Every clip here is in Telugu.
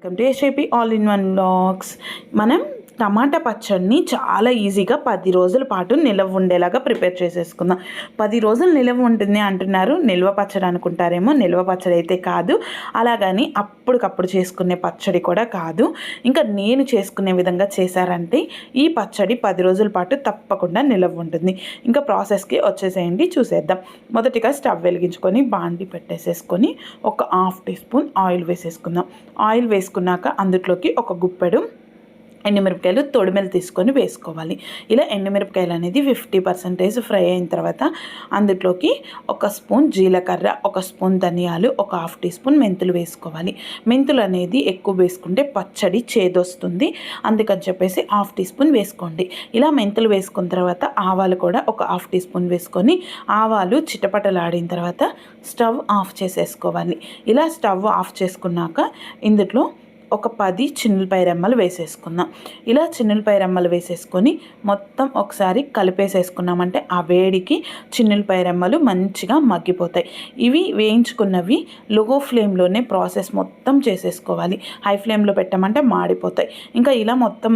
Welcome to SIP all in one blogs మనం టమాటా పచ్చడిని చాలా ఈజీగా పది రోజుల పాటు నిలవ ఉండేలాగా ప్రిపేర్ చేసేసుకుందాం. పది రోజులు నిలవ ఉంటుంది అంటున్నారు. నిల్వ పచ్చడి అనుకుంటారేమో. నిల్వ పచ్చడి అయితే కాదు. అలాగని అప్పటికప్పుడు చేసుకునే పచ్చడి కూడా కాదు. ఇంకా నేను చేసుకునే విధంగా చేశారంటే ఈ పచ్చడి పది రోజుల పాటు తప్పకుండా నిలవ ఉంటుంది. ఇంకా ప్రాసెస్కి వచ్చేసేయండి. చూసేద్దాం. మొదటిగా స్టవ్ వెలిగించుకొని బాండి పెట్టేసేసుకొని ఒక హాఫ్ టీ స్పూన్ ఆయిల్ వేసేసుకుందాం. ఆయిల్ వేసుకున్నాక అందులోకి ఒక గుప్పెడు ఎండుమిరపకాయలు తొడిమెలు తీసుకొని వేసుకోవాలి. ఇలా ఎండుమిరపకాయలు అనేది ఫిఫ్టీ పర్సెంటేజ్ ఫ్రై అయిన తర్వాత అందులోకి ఒక స్పూన్ జీలకర్ర ఒక స్పూన్ ధనియాలు ఒక హాఫ్ టీ స్పూన్ మెంతులు వేసుకోవాలి. మెంతులు అనేది ఎక్కువ వేసుకుంటే పచ్చడి చేదొస్తుంది. అందుకని చెప్పేసి హాఫ్ టీ స్పూన్ వేసుకోండి. ఇలా మెంతులు వేసుకున్న తర్వాత ఆవాలు కూడా ఒక హాఫ్ టీ స్పూన్ వేసుకొని ఆవాలు చిటపటలాడిన తర్వాత స్టవ్ ఆఫ్ చేసేసుకోవాలి. ఇలా స్టవ్ ఆఫ్ చేసుకున్నాక ఇందులో ఒక పది చిన్నులపై రెమ్మలు వేసేసుకుందాం. ఇలా చిన్నులపై రెమ్మలు వేసేసుకొని మొత్తం ఒకసారి కలిపేసేసుకున్నామంటే ఆ వేడికి చిన్నులపై రెమ్మలు మంచిగా మగ్గిపోతాయి. ఇవి వేయించుకున్నవి లో ఫ్లేమ్లోనే ప్రాసెస్ మొత్తం చేసేసుకోవాలి. హై ఫ్లేమ్లో పెట్టామంటే మాడిపోతాయి. ఇంకా ఇలా మొత్తం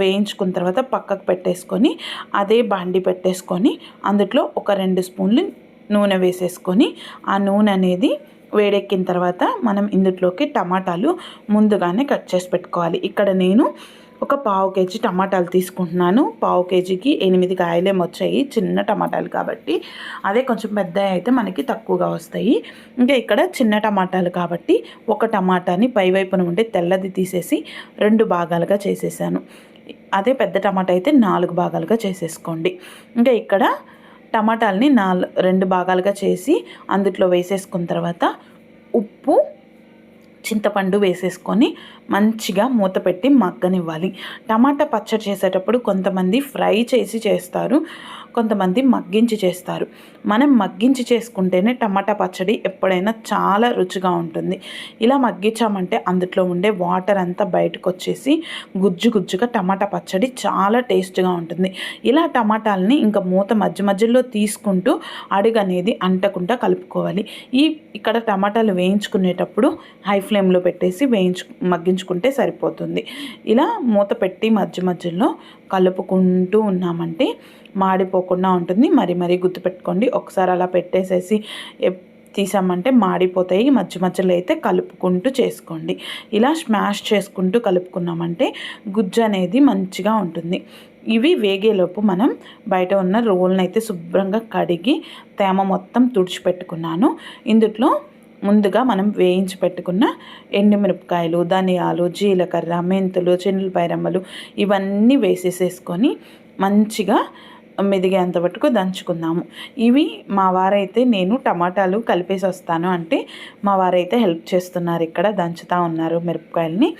వేయించుకున్న తర్వాత పక్కకు పెట్టేసుకొని అదే బాండి పెట్టేసుకొని అందులో ఒక రెండు స్పూన్లు నూనె వేసేసుకొని ఆ నూనె అనేది వేడెక్కిన తర్వాత మనం ఇందులోకి టమాటాలు ముందుగానే కట్ చేసి పెట్టుకోవాలి. ఇక్కడ నేను ఒక పావు కేజీ టమాటాలు తీసుకుంటున్నాను. పావు కేజీకి ఎనిమిది కాయలేం వచ్చాయి చిన్న టమాటాలు కాబట్టి. అదే కొంచెం పెద్ద అయితే మనకి తక్కువగా వస్తాయి. ఇంకా ఇక్కడ చిన్న టమాటాలు కాబట్టి ఒక టమాటాని పైవైపున ఉండే తెల్లది తీసేసి రెండు భాగాలుగా చేసేసాను. అదే పెద్ద టమాటా అయితే నాలుగు భాగాలుగా చేసేసుకోండి. ఇంకా ఇక్కడ టమాటాలని నాలుగు రెండు భాగాలుగా చేసి అందుట్లో వేసేసుకున్న తర్వాత ఉప్పు చింతపండు వేసేసుకొని మంచిగా మూత పెట్టి మగ్గనివ్వాలి. టమాటా పచ్చడి చేసేటప్పుడు కొంతమంది ఫ్రై చేసి చేస్తారు కొంతమంది మగ్గించి చేస్తారు. మనం మగ్గించి చేసుకుంటేనే టమాటా పచ్చడి ఎప్పుడైనా చాలా రుచిగా ఉంటుంది. ఇలా మగ్గించామంటే అందులో ఉండే వాటర్ అంతా బయటకు వచ్చేసి గుజ్జు గుజ్జుగా టమాటా పచ్చడి చాలా టేస్ట్గా ఉంటుంది. ఇలా టమాటాలని ఇంకా మూత మధ్య మధ్యలో తీసుకుంటూ అడుగు అనేది అంటకుండా కలుపుకోవాలి. ఈ ఇక్కడ టమాటాలు వేయించుకునేటప్పుడు హై ఫ్లేమ్లో పెట్టేసి వేయించు మగ్గించుకుంటే సరిపోతుంది. ఇలా మూత పెట్టి మధ్య మధ్యలో కలుపుకుంటూ ఉన్నామంటే మాడిపోకుండా ఉంటుంది. మరి మరీ గుర్తుపెట్టుకోండి ఒకసారి అలా పెట్టేసేసి తీసామంటే మాడిపోతాయి. మధ్య మధ్యలో అయితే కలుపుకుంటూ చేసుకోండి. ఇలా స్మాష్ చేసుకుంటూ కలుపుకున్నామంటే గుజ్జు అనేది మంచిగా ఉంటుంది. ఇవి వేగేలోపు మనం బయట ఉన్న రోల్ని అయితే శుభ్రంగా కడిగి తేమ మొత్తం తుడిచిపెట్టుకున్నాను. ఇందులో ముందుగా మనం వేయించి పెట్టుకున్న ఎండుమిరపకాయలు ధనియాలు జీలకర్ర మెంతులు చెన్నులపైరమ్మలు ఇవన్నీ వేసేసేసుకొని మంచిగా మెదిగేంత వరకు దంచుకుందాము. ఇవి మా వారైతే నేను టమాటాలు కలిపేసి వస్తాను అంటే మా వారైతే హెల్ప్ చేస్తున్నారు ఇక్కడ దంచుతూ ఉన్నారు మిరపకాయలని.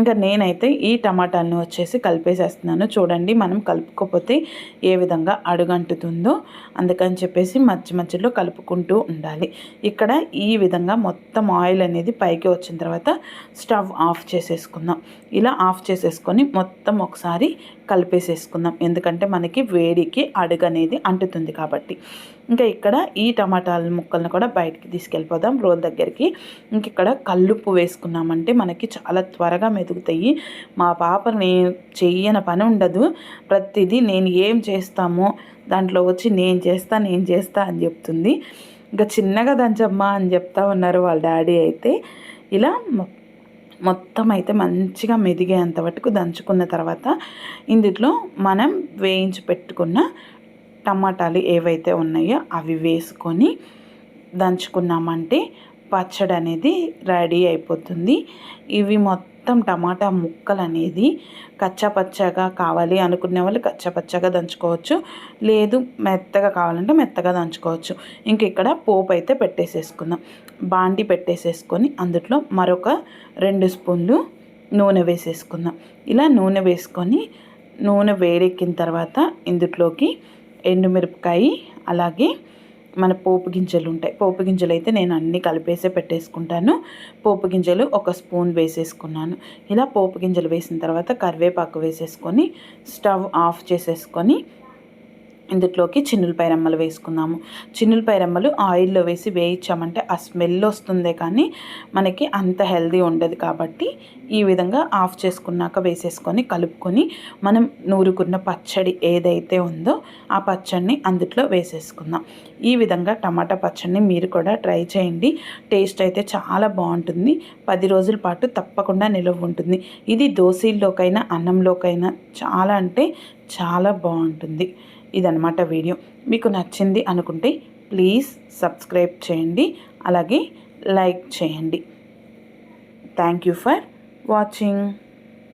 ఇంకా నేనైతే ఈ టమాటాలను వచ్చేసి కలిపేసేస్తున్నాను. చూడండి మనం కలుపుకోకపోతే ఏ విధంగా అడుగంటుతుందో అందుకని చెప్పేసి మధ్య మధ్యలో కలుపుకుంటూ ఉండాలి. ఇక్కడ ఈ విధంగా మొత్తం ఆయిల్ అనేది పైకి వచ్చిన తర్వాత స్టవ్ ఆఫ్ చేసేసుకుందాం. ఇలా ఆఫ్ చేసేసుకొని మొత్తం ఒకసారి కలిపేసేసుకుందాం. ఎందుకంటే మనకి వేడికి అడుగు అనేది అంటుతుంది కాబట్టి. ఇంకా ఇక్కడ ఈ టమాటాల ముక్కలను కూడా బయటికి తీసుకెళ్ళిపోదాం. రోల్ దగ్గరికి ఇంక ఇక్కడ కల్లుప్పు వేసుకున్నామంటే మనకి చాలా త్వరగా వెతుకుతాయి మా పాపని చెయ్యని పని ఉండదు. ప్రతిదీ నేను ఏం చేస్తామో దాంట్లో వచ్చి నేను చేస్తా నేను చేస్తా అని చెప్తుంది. ఇంకా చిన్నగా దంచమ్మా అని చెప్తా ఉన్నారు వాళ్ళ డాడీ అయితే. ఇలా మొత్తం అయితే మంచిగా మెదిగేంత వరకు దంచుకున్న తర్వాత ఇందులో మనం వేయించి పెట్టుకున్న టమాటాలు ఏవైతే ఉన్నాయో అవి వేసుకొని దంచుకున్నామంటే పచ్చడి అనేది రెడీ అయిపోతుంది. ఇవి మొత్తం టమాటా ముక్కలు అనేది కచ్చాపచ్చగా కావాలి అనుకునే వాళ్ళు కచ్చాపచ్చగా దంచుకోవచ్చు. లేదు మెత్తగా కావాలంటే మెత్తగా దంచుకోవచ్చు. ఇంక ఇక్కడ పోపు అయితే పెట్టేసేసుకుందాం. బాండి పెట్టేసేసుకొని అందులో మరొక రెండు స్పూన్లు నూనె వేసేసుకుందాం. ఇలా నూనె వేసుకొని నూనె వేడెక్కిన తర్వాత ఇందులోకి ఎండుమిరపకాయ అలాగే మన పోపు గింజలు ఉంటాయి. పోపు గింజలు అయితే నేను అన్నీ కలిపేసే పెట్టేసుకుంటాను. పోపు గింజలు ఒక స్పూన్ వేసేసుకున్నాను. ఇలా పోపు గింజలు వేసిన తర్వాత కరివేపాకు వేసేసుకొని స్టవ్ ఆఫ్ చేసేసుకొని ఇందులోకి చిన్నులపాయ రెమ్మలు వేసుకుందాము. చిన్నులపాయ రెమ్మలు ఆయిల్లో వేసి వేయించామంటే ఆ స్మెల్ వస్తుందే కానీ మనకి అంత హెల్దీ ఉండదు కాబట్టి ఈ విధంగా ఆఫ్ చేసుకున్నాక వేసేసుకొని కలుపుకొని మనం నూరుకున్న పచ్చడి ఏదైతే ఉందో ఆ పచ్చడిని అందుట్లో వేసేసుకుందాం. ఈ విధంగా టమాటా పచ్చడిని మీరు కూడా ట్రై చేయండి. టేస్ట్ అయితే చాలా బాగుంటుంది. పది రోజుల పాటు తప్పకుండా నిలవ ఉంటుంది. ఇది దోశల్లోకైనా అన్నంలోకైనా చాలా అంటే చాలా బాగుంటుంది. ఇదనమాట వీడియో. మీకు నచ్చింది అనుకుంటే ప్లీజ్ సబ్స్క్రైబ్ చేయండి. అలాగే లైక్ చేయండి. Thank you for watching